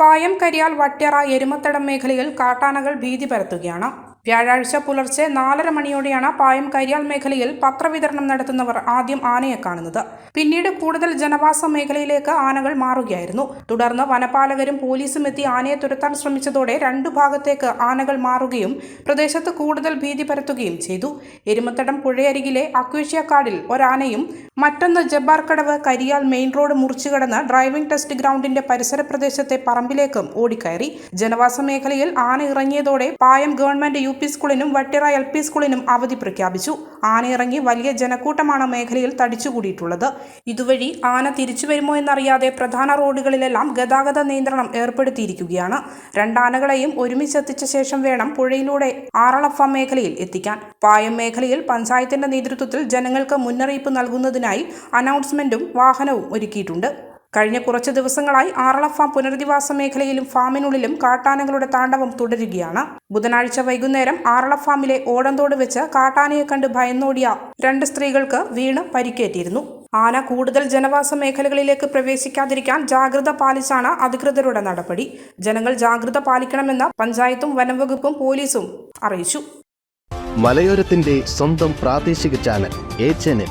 പായം കരിയാൽ വട്ട്യറ എരുമത്തടം മേഖലയിൽ കാട്ടാനകൾ ഭീതി പരത്തുകയാണ്. വ്യാഴാഴ്ച പുലർച്ചെ നാലര മണിയോടെയാണ് പായം കരിയാൽ മേഖലയിൽ പത്രവിതരണം നടത്തുന്നവർ ആദ്യം ആനയെ കാണുന്നത്. പിന്നീട് കൂടുതൽ ജനവാസ മേഖലയിലേക്ക് ആനകൾ മാറുകയായിരുന്നു. തുടർന്ന് വനപാലകരും പോലീസും എത്തി ആനയെ തുരത്താൻ ശ്രമിച്ചതോടെ രണ്ടു ഭാഗത്തേക്ക് ആനകൾ മാറുകയും പ്രദേശത്ത് കൂടുതൽ ഭീതി പരത്തുകയും ചെയ്തു. എരുമത്തടം പുഴയരികിലെ അക്വേഷ്യ കാടിൽ ഒരാനയും മറ്റൊന്ന് ജബ്ബാർക്കടവ് കരിയാൽ മെയിൻ റോഡ് മുറിച്ചുകടന്ന് ഡ്രൈവിംഗ് ടെസ്റ്റ് ഗ്രൗണ്ടിന്റെ പരിസര പ്രദേശത്തെ പറമ്പിലേക്കും ഓടിക്കയറി. ജനവാസ മേഖലയിൽ ആന ഇറങ്ങിയതോടെ പായം ഗവൺമെന്റ് പി സ്കൂളിനും വട്ടിറ എൽ പി സ്കൂളിനും അവധി പ്രഖ്യാപിച്ചു. ആനയിറങ്ങി വലിയ ജനക്കൂട്ടമാണ് മേഖലയിൽ തടിച്ചുകൂടിയിട്ടുള്ളത്. ഇതുവഴി ആന തിരിച്ചു വരുമോ എന്നറിയാതെ പ്രധാന റോഡുകളിലെല്ലാം ഗതാഗത നിയന്ത്രണം ഏർപ്പെടുത്തിയിരിക്കുകയാണ്. രണ്ടാനകളെയും ഒരുമിച്ചെത്തിച്ച ശേഷം വേണം പുഴയിലൂടെ ആറളഫ മേഖലയിൽ എത്തിക്കാൻ. പായം മേഖലയിൽ പഞ്ചായത്തിന്റെ നേതൃത്വത്തിൽ ജനങ്ങൾക്ക് മുന്നറിയിപ്പ് നൽകുന്നതിനായി അനൗൺസ്മെന്റും വാഹനവും ഒരുക്കിയിട്ടുണ്ട്. കഴിഞ്ഞ കുറച്ച് ദിവസങ്ങളായി ആറള ഫാം പുനരധിവാസ മേഖലയിലും ഫാമിനുള്ളിലും കാട്ടാനകളുടെ താണ്ഡവം തുടരുകയാണ്. ബുധനാഴ്ച വൈകുന്നേരം ആറള ഫാമിലെ ഓടന്തോട് വെച്ച് കാട്ടാനയെ കണ്ട് ഭയന്നോടിയ രണ്ട് സ്ത്രീകൾക്ക് വീണ് പരിക്കേറ്റിരുന്നു. ആന കൂടുതൽ ജനവാസ മേഖലകളിലേക്ക് പ്രവേശിക്കാതിരിക്കാൻ ജാഗ്രത പാലിച്ചാണ് അധികൃതരുടെ നടപടി. ജനങ്ങൾ ജാഗ്രത പാലിക്കണമെന്ന് പഞ്ചായത്തും വനംവകുപ്പും പോലീസും അറിയിച്ചു. മലയോരത്തിന്റെ സ്വന്തം പ്രാദേശിക ചാനൽ ചാനൽ.